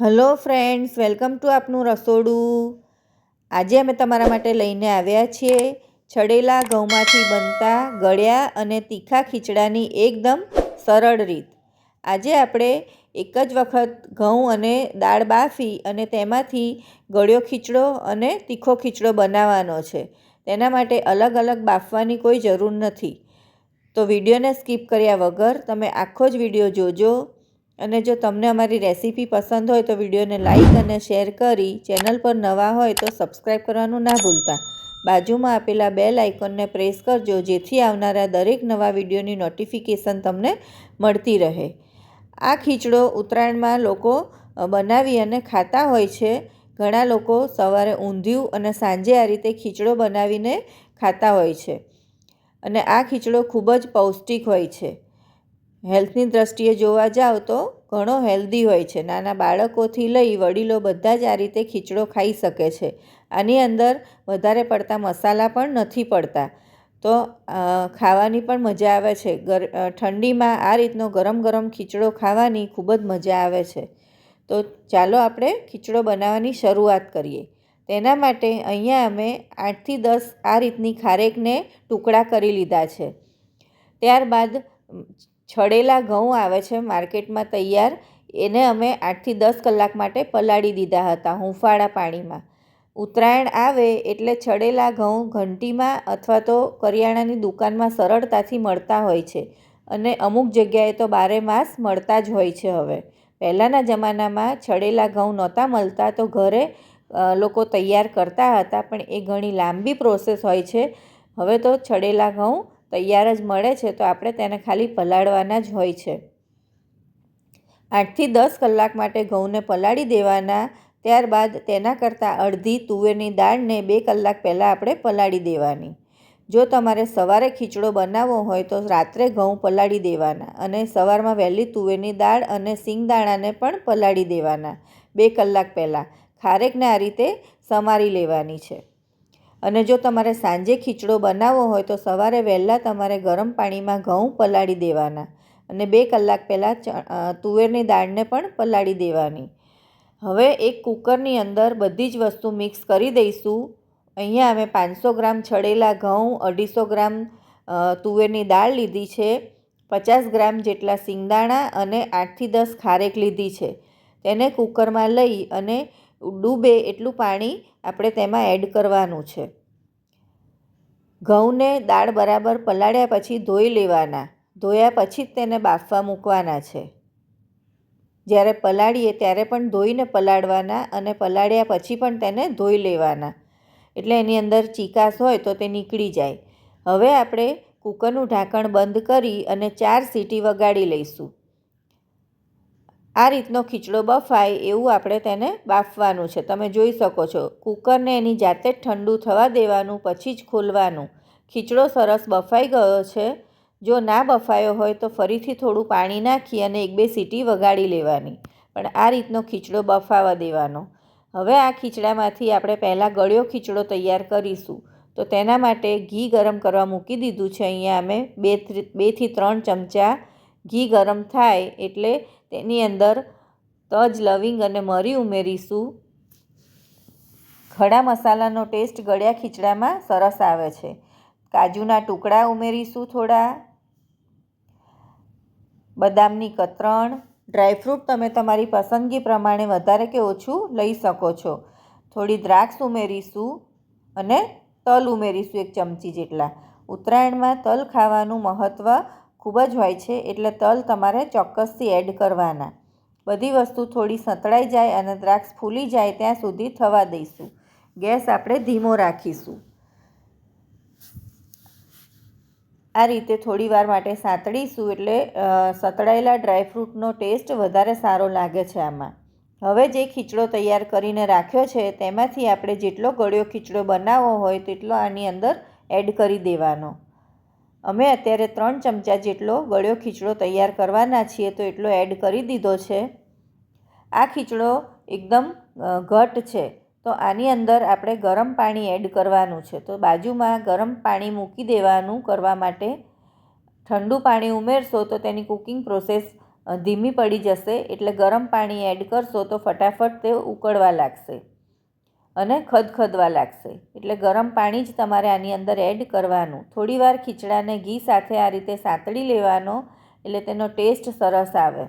Hello friends, welcome to આપનું રસોડું. આજે અમે તમારા માટે લઈને આવ્યા છીએ છડેલા ઘઉંમાંથી બનતા ગળ્યા અને તીખા ખીચડાની એકદમ સરળ રીત. આજે આપણે એક જ વખત ઘઉં અને દાળ બાફી અને તેમાંથી ગળ્યો ખીચડો અને તીખો ખીચડો બનાવવાનો છે. તેના માટે અલગ અલગ બાફવાની કોઈ જરૂર નથી. તો વિડીયોને સ્કીપ કર્યા વગર તમે આખો જ વીડિયો જોજો. અને જો તમને અમારી રેસીપી પસંદ હોય તો વિડીયોને લાઈક અને શેર કરી ચેનલ પર નવા હોય તો સબસ્ક્રાઈબ કરવાનું ના ભૂલતા. બાજુમાં આપેલા બે લાઇકોનને પ્રેસ કરજો, જેથી આવનારા દરેક નવા વિડીયોની નોટિફિકેશન તમને મળતી રહે. આ ખીચડો ઉત્તરાયણમાં લોકો બનાવી અને ખાતા હોય છે. ઘણા લોકો સવારે ઊંધિયું અને સાંજે આ રીતે ખીચડો બનાવીને ખાતા હોય છે. અને આ ખીચડો ખૂબ જ પૌષ્ટિક હોય છે. હેલ્થની દ્રષ્ટિએ જોવા જાઓ તો ઘણો હેલ્ધી હોય છે. નાના બાળકોથી લઈ વડીલો બધા જ આ રીતે ખીચડો ખાઈ શકે છે. આની અંદર વધારે પડતા મસાલા પણ નથી પડતા. તો ખાવાની પણ મજા આવે છે. ગર ઠંડીમાં આ રીતનો ગરમ ગરમ ખીચડો ખાવાની ખૂબ જ મજા આવે છે. તો ચાલો આપણે ખીચડો બનાવવાની શરૂઆત કરીએ. તેના માટે અહીંયા અમે આઠથી દસ આ રીતની ખારેકને ટુકડા કરી લીધા છે. ત્યારબાદ છડેલા ઘઉં આવે છે માર્કેટમાં તૈયાર. એને અમે આઠથી દસ કલાક માટે પલાળી દીધા હતા હુંફાળા પાણીમાં. ઉત્તરાયણ આવે એટલે છડેલા ઘઉં ઘંટીમાં અથવા તો કરિયાણાની દુકાનમાં સરળતાથી મળતા હોય છે. અને અમુક જગ્યાએ તો બારે માસ મળતા જ હોય છે હવે. પહેલાંના જમાનામાં છડેલા ઘઉં નહોતા મળતા તો ઘરે લોકો તૈયાર કરતા હતા પણ એ ઘણી લાંબી પ્રોસેસ હોય છે. હવે તો છડેલા ઘઉં તૈયાર જ મળે છે, તો આપણે તેને ખાલી પલાળવાના જ હોય છે. આઠથી દસ કલાક માટે ઘઉંને પલાળી દેવાના, ત્યારબાદ તેના કરતાં અડધી તુવેરની દાળને બે કલાક પહેલાં આપણે પલાળી દેવાની. જો તમારે સવારે ખીચડો બનાવવો હોય, તો રાત્રે ઘઉં પલાળી દેવાના અને સવારમાં વહેલી તુવેરની દાળ અને સિંગદાણાને પણ પલાળી દેવાના બે કલાક પહેલાં. ખારેકને આ રીતે સમારી લેવાની છે. અને જો તમારે સાંજે ખીચડો બનાવવો હોય તો સવારે વહેલા તમારે ગરમ પાણીમાં ઘઉં પલાળી દેવાના અને બે કલાક પહેલાં તુવેરની દાળને પણ પલાળી દેવાની. હવે એક કુકરની અંદર બધી જ વસ્તુ મિક્સ કરી દઈશું. અહીંયા અમે પાંચસો ગ્રામ છડેલા ઘઉં, અઢીસો ગ્રામ તુવેરની દાળ લીધી છે, પચાસ ગ્રામ જેટલા સિંગદાણા અને આઠથી દસ ખારેક લીધી છે. તેને કુકરમાં લઈ અને ડૂબે એટલું પાણી આપણે તેમાં એડ કરવાનું છે. ઘઉંને દાળ બરાબર પલાળ્યા પછી ધોઈ લેવાના. ધોયા પછી જ તેને બાફવા મૂકવાના છે. જ્યારે પલાળીએ ત્યારે પણ ધોઈને પલાળવાના અને પલાળ્યા પછી પણ તેને ધોઈ લેવાના. એટલે એની અંદર ચીકાશ હોય તો તે નીકળી જાય. હવે આપણે કૂકરનું ઢાંકણ બંધ કરી અને ચાર સીટી વગાડી લઈશું. આ રીતનો ખીચડો બફાય એવું આપણે તેને બાફવાનું છે. તમે જોઈ શકો છો, કૂકરને એની જાતે જ ઠંડુ થવા દેવાનું, પછી જ ખોલવાનું. ખીચડો સરસ બફાઈ ગયો છે. જો ના બફાયો હોય તો ફરીથી થોડું પાણી નાખી અને એક બે સીટી વગાડી લેવાની. પણ આ રીતનો ખીચડો બફાવા દેવાનો. હવે આ ખીચડામાંથી આપણે પહેલાં ગળ્યો ખીચડો તૈયાર કરીશું. તો તેના માટે ઘી ગરમ કરવા મૂકી દીધું છે. અહીંયા અમે બે બેથી ત્રણ ચમચા ઘી ગરમ થાય એટલે તેની અંદર તજ, લવિંગ અને મરી ઉમેરીશું. ખડા મસાલાનો ટેસ્ટ ગળ્યા ખીચડામાં સરસ આવે છે. કાજુના ટુકડા ઉમેરીશું થોડા. બદામની કતરણ. ડ્રાયફ્રૂટ તમે તમારી પસંદગી પ્રમાણે વધારે કે ઓછું લઈ શકો છો. થોડી દ્રાક્ષ ઉમેરીશું અને તલ ઉમેરીશું એક ચમચી જેટલા. ઉત્તરાયણમાં તલ ખાવાનું મહત્ત્વ ખૂબ જ હોય છે એટલે તલ તમારે ચોક્કસથી એડ કરવાના. બધી વસ્તુ થોડી સતળાઈ જાય અને દ્રાક્ષ ફૂલી જાય ત્યાં સુધી થવા દઈશું. ગેસ આપણે ધીમો રાખીશું. આ રીતે થોડી વાર માટે સાંતળીશું એટલે સતળાયેલા ડ્રાયફ્રૂટનો ટેસ્ટ વધારે સારો લાગે છે આમાં. હવે જે ખીચડો તૈયાર કરીને રાખ્યો છે તેમાંથી આપણે જેટલો ગળ્યો ખીચડો બનાવવો હોય તેટલો આની અંદર એડ કરી દેવાનો. અમે અત્યારે ત્રણ ચમચા જેટલો ગળ્યો ખીચડો તૈયાર કરવાના છીએ તો એટલો એડ કરી દીધો છે. આ ખીચડો એકદમ ઘટ છે. તો આની અંદર આપણે ગરમ પાણી એડ કરવાનું છે. તો બાજુમાં ગરમ પાણી મૂકી દેવાનું કરવા માટે ઠંડુ પાણી ઉમેરશો તો તેની કુકિંગ પ્રોસેસ ધીમી પડી જશે. એટલે ગરમ પાણી એડ કરશો તો ફટાફટ તે ઉકળવા લાગશે. અને ખદખદવા લાગશે. એટલે ગરમ પાણી જ તમારે આની અંદર એડ કરવાનું. થોડીવાર ખીચડાને ઘી સાથે આ રીતે સાંતળી લેવાનો, એટલે તેનો ટેસ્ટ સરસ આવે.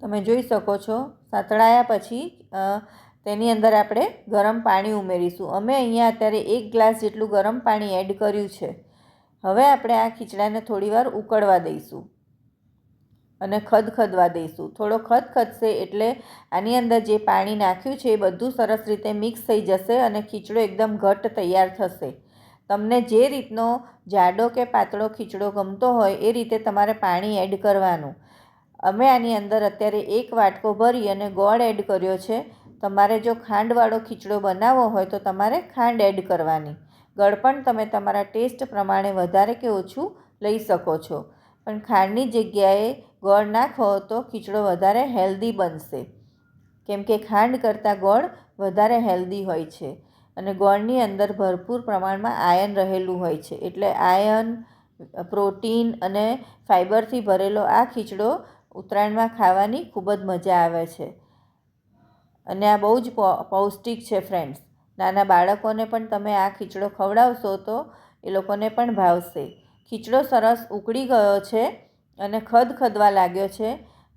તમે જોઈ શકો છો, સાંતળાયા પછી તેની અંદર આપણે ગરમ પાણી ઉમેરીશું. અમે અહીંયા અત્યારે એક ગ્લાસ જેટલું ગરમ પાણી એડ કર્યું છે. હવે આપણે આ ખીચડાને થોડીવાર ઉકળવા દઈશું. અને ખદખદવા દઈશું. થોડો ખદખદશે એટલે આની અંદર જે પાણી નાખ્યું છે એ બધું સરસ રીતે મિક્સ થઈ જશે અને ખીચડો એકદમ ઘટ્ટ તૈયાર થશે. તમને જે રીતનો જાડો કે પાતળો ખીચડો ગમતો હોય એ રીતે તમારે પાણી એડ કરવાનું. અમે આની અંદર અત્યારે એક વાટકો ભરી અને ગોળ એડ કર્યો છે. તમારે જો ખાંડવાળો ખીચડો બનાવવો હોય તો તમારે ખાંડ એડ કરવાની. ગળપણ તમે તમારા ટેસ્ટ પ્રમાણે વધારે કે ઓછું લઈ શકો છો. પણ ખાંડની જગ્યાએ ગોળ નાખો તો ખીચડો વધારે હેલ્ધી બનશે. કેમ કે ખાંડ કરતાં ગોળ વધારે હેલ્ધી હોય છે અને ગોળની અંદર ભરપૂર પ્રમાણમાં આયન રહેલું હોય છે. એટલે આયન, પ્રોટીન અને ફાઇબરથી ભરેલો આ ખીચડો ઉત્તરાયણમાં ખાવાની ખૂબ જ મજા આવે છે. અને આ બહુ જ પૌષ્ટિક છે ફ્રેન્ડ્સ નાના બાળકોને પણ તમે આ ખીચડો ખવડાવશો તો એ લોકોને પણ ભાવશે. ખીચડો સરસ ઉકળી ગયો છે અને ખદખદવા લાગ્યો છે,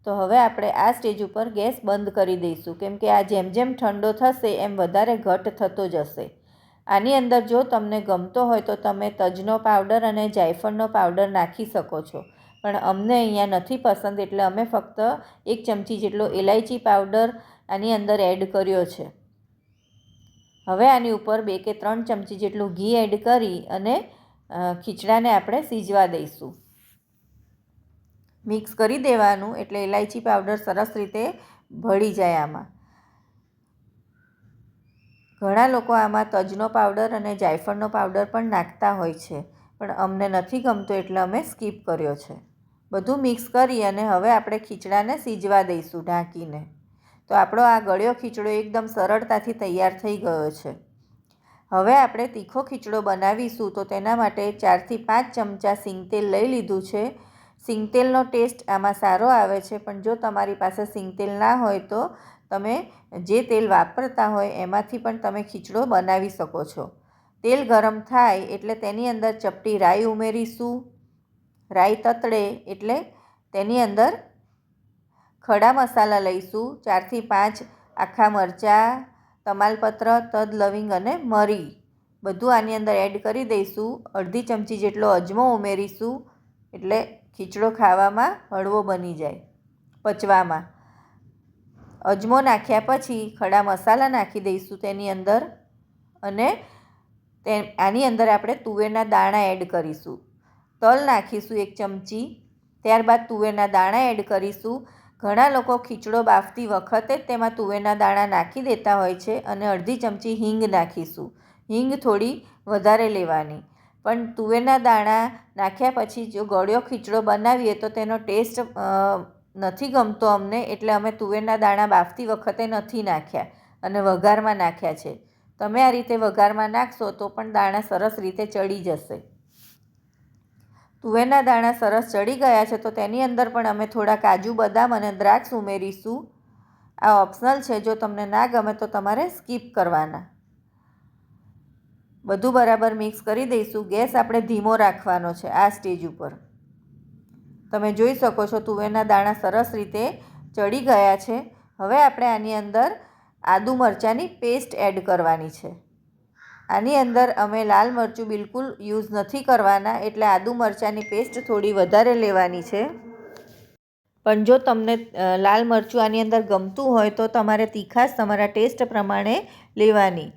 તો હવે આપણે આ સ્ટેજ ઉપર ગેસ બંધ કરી દઈશું. કેમ કે આ જેમ જેમ ઠંડો થશે, એમ વધારે ઘટ થતો જશે. આની અંદર જો તમને ગમતો હોય, તો તમે તજનો પાવડર અને જાયફળનો પાવડર નાખી શકો છો. પણ અમને અહીંયા નથી પસંદ, એટલે અમે ફક્ત એક ચમચી જેટલો ઇલાયચી પાવડર આની અંદર એડ કર્યો છે. હવે આની ઉપર બે કે ત્રણ ચમચી જેટલું ઘી એડ કરી અને ખીચડાને આપણે સીજવા દઈશું. મિક્સ કરી દેવાનું એટલે ઇલાયચી પાવડર સરસ રીતે ભળી જાય આમાં. ઘણા લોકો આમાં તજનો પાવડર અને જાયફળનો પાવડર પણ નાખતા હોય છે, પણ અમને નથી ગમતો એટલે અમે સ્કીપ કર્યો છે. બધું મિક્સ કરી અને હવે આપણે ખીચડાને સીજવા દઈશું ઢાંકીને. તો આપણો આ ગળ્યો ખીચડો એકદમ સરળતાથી તૈયાર થઈ ગયો છે. હવે આપણે તીખો ખીચડો બનાવીશું તો તેના માટે ચારથી પાંચ ચમચા સિંગતેલ લઈ લીધું છે સિંગતેલનો ટેસ્ટ આમાં સારો આવે છે, પણ જો તમારી પાસે સિંગતેલ ના હોય તો તમે જે તેલ વાપરતા હોય એમાંથી પણ તમે ખીચડો બનાવી શકો છો. તેલ ગરમ થાય એટલે તેની અંદર ચપટી રાઈ ઉમેરીશું. રાઈ તતડે એટલે તેની અંદર ખડા મસાલા લઈશું, ચારથી પાંચ આખા મરચાં, તમાલપત્ર, તદ, લવિંગ અને મરી. બધું આની અંદર એડ કરી દઈશું. અડધી ચમચી જેટલો અજમો ઉમેરીશું એટલે ખીચડો ખાવામાં હળવો બની જાય. પચવામાં. અજમો નાખ્યા પછી ખડા મસાલા નાખી દઈશું તેની અંદર અને તે આની અંદર આપણે તુવેરના દાણા એડ કરીશું. તલ નાખીશું એક ચમચી. ત્યારબાદ તુવેરના દાણા એડ કરીશું. ઘણા લોકો ખીચડો બાફતી વખતે તેમાં તુવેરના દાણા નાખી દેતા હોય છે અને અડધી ચમચી હિંગ નાખીશું. હિંગ થોડી વધારે લેવાની. પણ તુવેરના દાણા નાખ્યા પછી જો ગળ્યો ખીચડો બનાવીએ તો તેનો ટેસ્ટ નથી ગમતો અમને, એટલે અમે તુવેરના દાણા બાફતી વખતે નથી નાખ્યા અને વઘારમાં નાખ્યા છે. તમે આ રીતે વઘારમાં નાખશો તો પણ દાણા સરસ રીતે ચડી જશે. તુવેરના દાણા સરસ ચડી ગયા છે તો તેની અંદર પણ અમે થોડા કાજુ, બદામ અને દ્રાક્ષ ઉમેરીશું. આ ઓપ્શનલ છે, જો તમને ના ગમે તો તમારે સ્કીપ કરવાના. બધું બરાબર મિક્સ કરી દઈશું. ગેસ આપણે ધીમો રાખવાનો છે આ સ્ટેજ ઉપર. તમે જોઈ શકો છો તુવેરના દાણા સરસ રીતે ચડી ગયા છે. હવે આપણે આની અંદર આદુ મરચાંની પેસ્ટ એડ કરવાની છે. આની અંદર અમે લાલ મરચું બિલકુલ યુઝ નથી કરવાના, એટલે આદુ મરચાંની પેસ્ટ થોડી વધારે લેવાની છે. પણ જો તમને લાલ મરચું આની અંદર ગમતું હોય તો તમારે તીખાશ તમારા ટેસ્ટ પ્રમાણે લેવાની.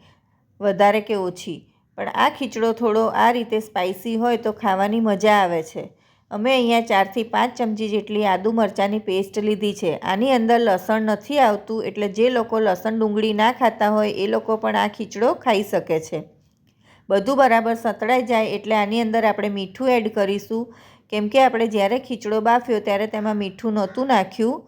વધારે કે ઓછી. પણ આ ખીચડો થોડો આ રીતે સ્પાઇસી હોય તો ખાવાની મજા આવે છે. અમે અહીંયા ચારથી પાંચ ચમચી જેટલી આદુ મરચાંની પેસ્ટ લીધી છે. આની અંદર લસણ નથી આવતું એટલે જે લોકો લસણ ડુંગળી ના ખાતા હોય એ લોકો પણ આ ખીચડો ખાઈ શકે છે. બધું બરાબર સતળાઈ જાય એટલે આની અંદર આપણે મીઠું એડ કરીશું. કેમ કે આપણે જ્યારે ખીચડો બાફ્યો ત્યારે તેમાં મીઠું નહોતું નાખ્યું.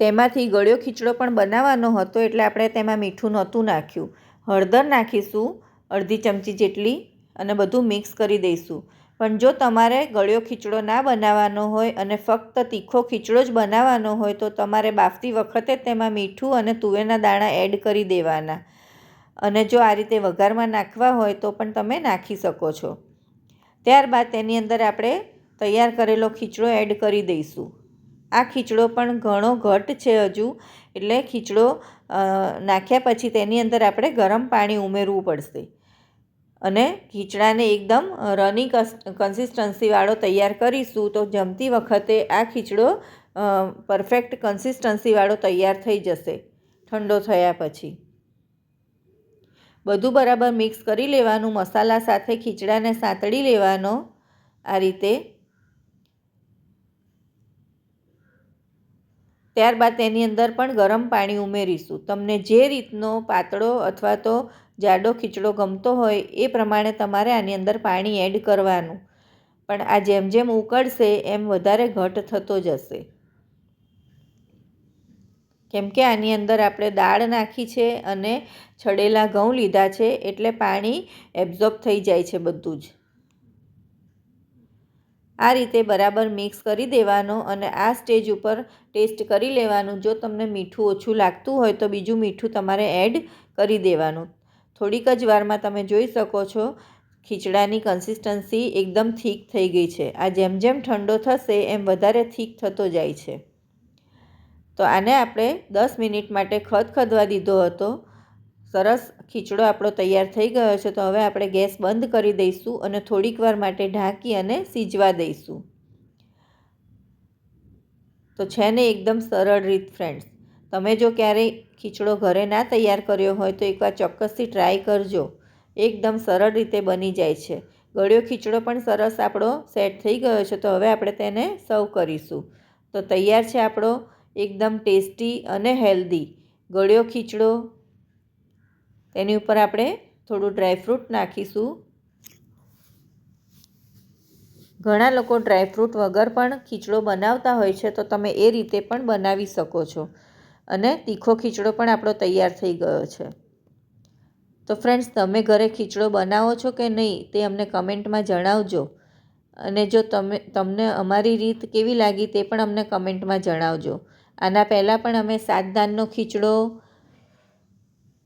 તેમાંથી ગળ્યો ખીચડો પણ બનાવવાનો હતો એટલે આપણે તેમાં મીઠું નહોતું નાખ્યું. હળદર નાખીશું, અડધી ચમચી જેટલી અને બધું મિક્સ કરી દઈશું. પણ જો તમારે ગળ્યો ખીચડો ના બનાવવાનો હોય અને ફક્ત તીખો ખીચડો જ બનાવવાનો હોય તો તમારે બાફતી વખતે તેમાં મીઠું અને તુવેરના દાણા એડ કરી દેવાના. અને જો આ રીતે વઘારમાં નાખવા હોય તો પણ તમે નાખી શકો છો. ત્યારબાદ તેની અંદર આપણે તૈયાર કરેલો ખીચડો એડ કરી દઈશું. આ ખીચડો પણ ઘણો ઘટ છે હજુ. એટલે ખીચડો નાખ્યા પછી તેની અંદર આપણે ગરમ પાણી ઉમેરવું પડશે. અને ખીચડાને એકદમ રની કન્સિસ્ટન્સીવાળો તૈયાર કરીશું તો જમતી વખતે આ ખીચડો પરફેક્ટ કન્સિસ્ટન્સીવાળો તૈયાર થઈ જશે, ઠંડો થયા પછી. બધું બરાબર મિક્સ કરી લેવાનું, મસાલા સાથે ખીચડાને સાંતળી લેવાનો. આ રીતે ત્યારબાદ તેની અંદર પણ ગરમ પાણી ઉમેરીશું. તમને જે રીતનો પાતળો અથવા તો જાડો ખીચડો ગમતો હોય એ પ્રમાણે તમારે આની અંદર પાણી એડ કરવાનું. પણ આ જેમ જેમ ઉકળશે, એમ વધારે ઘટ થતો જશે. કેમ કે આની અંદર આપણે દાળ નાખી છે અને છડેલા ઘઉં લીધા છે, એટલે પાણી એબ્ઝોર્બ થઈ જાય છે બધું જ. આ રીતે બરાબર મિક્સ કરી દેવાનો અને આ સ્ટેજ ઉપર ટેસ્ટ કરી લેવાનું. જો તમને મીઠું ઓછું લાગતું હોય તો બીજું મીઠું તમારે એડ કરી દેવાનું. થોડીક જ વારમાં તમે જોઈ શકો છો, ખીચડાની કન્સિસ્ટન્સી એકદમ થીક થઈ ગઈ છે. આ જેમ જેમ ઠંડો થશે, એમ વધારે થીક થતો જાય છે. તો આને આપણે દસ મિનિટ માટે ખદખદવા દીધો હતો. સરસ ખીચડો આપણો તૈયાર થઈ ગયો છે, તો હવે આપણે ગેસ બંધ કરી દઈશું અને થોડીક વાર માટે ઢાંકી અને સીજવા દઈશું. તો છે ને એકદમ સરળ રીત ફ્રેન્ડ્સ તમે જો ક્યારેય ખીચડો ઘરે ના તૈયાર કર્યો હોય તો એકવાર ચોક્કસથી ટ્રાય કરજો. એકદમ સરળ રીતે બની જાય છે. ગળ્યો ખીચડો પણ સરસ આપણો સેટ થઈ ગયો છે, તો હવે આપણે તેને સર્વ કરીશું. તો તૈયાર છે આપણો એકદમ ટેસ્ટી અને હેલ્ધી ગળ્યો ખીચડો તેની ઉપર આપણે થોડું ડ્રાયફ્રૂટ નાખીશું. ઘણા લોકો ડ્રાયફ્રૂટ વગર પણ ખીચડો બનાવતા હોય છે, તો તમે એ રીતે પણ બનાવી શકો છો. અને તીખો ખીચડો પણ આપણો તૈયાર થઈ ગયો છે. તો ફ્રેન્ડ્સ તમે ઘરે ખીચડો બનાવો છો કે નહીં, તે અમને કમેન્ટમાં જણાવજો. અને જો તમે, તમને અમારી રીત કેવી લાગી તે પણ અમને કમેન્ટમાં જણાવજો. આના પહેલાં પણ અમે સાતદાનનો ખીચડો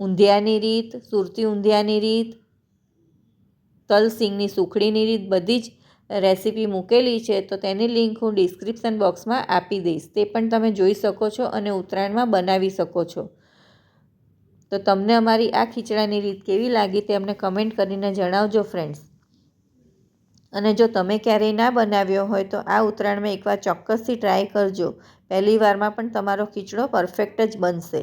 ઊંધિયાની રીત, સુરતી ઊંધિયાની રીત તલસિંગની સુખડીની રીત, બધી જ રેસીપી મૂકેલી છે, તો તેની લિંક હું ડિસ્ક્રિપ્શન બોક્સમાં આપી દઈશ. તે પણ તમે જોઈ શકો છો અને ઉત્તરાયણમાં બનાવી શકો છો. તો તમને અમારી આ ખીચડાની રીત કેવી લાગી તે અમને કમેન્ટ કરીને જણાવજો ફ્રેન્ડ્સ અને જો તમે ક્યારેય ના બનાવ્યો હોય તો આ ઉત્તરાયણમાં એકવાર ચોક્કસથી ટ્રાય કરજો. પહેલી વારમાં પણ તમારો ખીચડો પરફેક્ટ જ બનશે.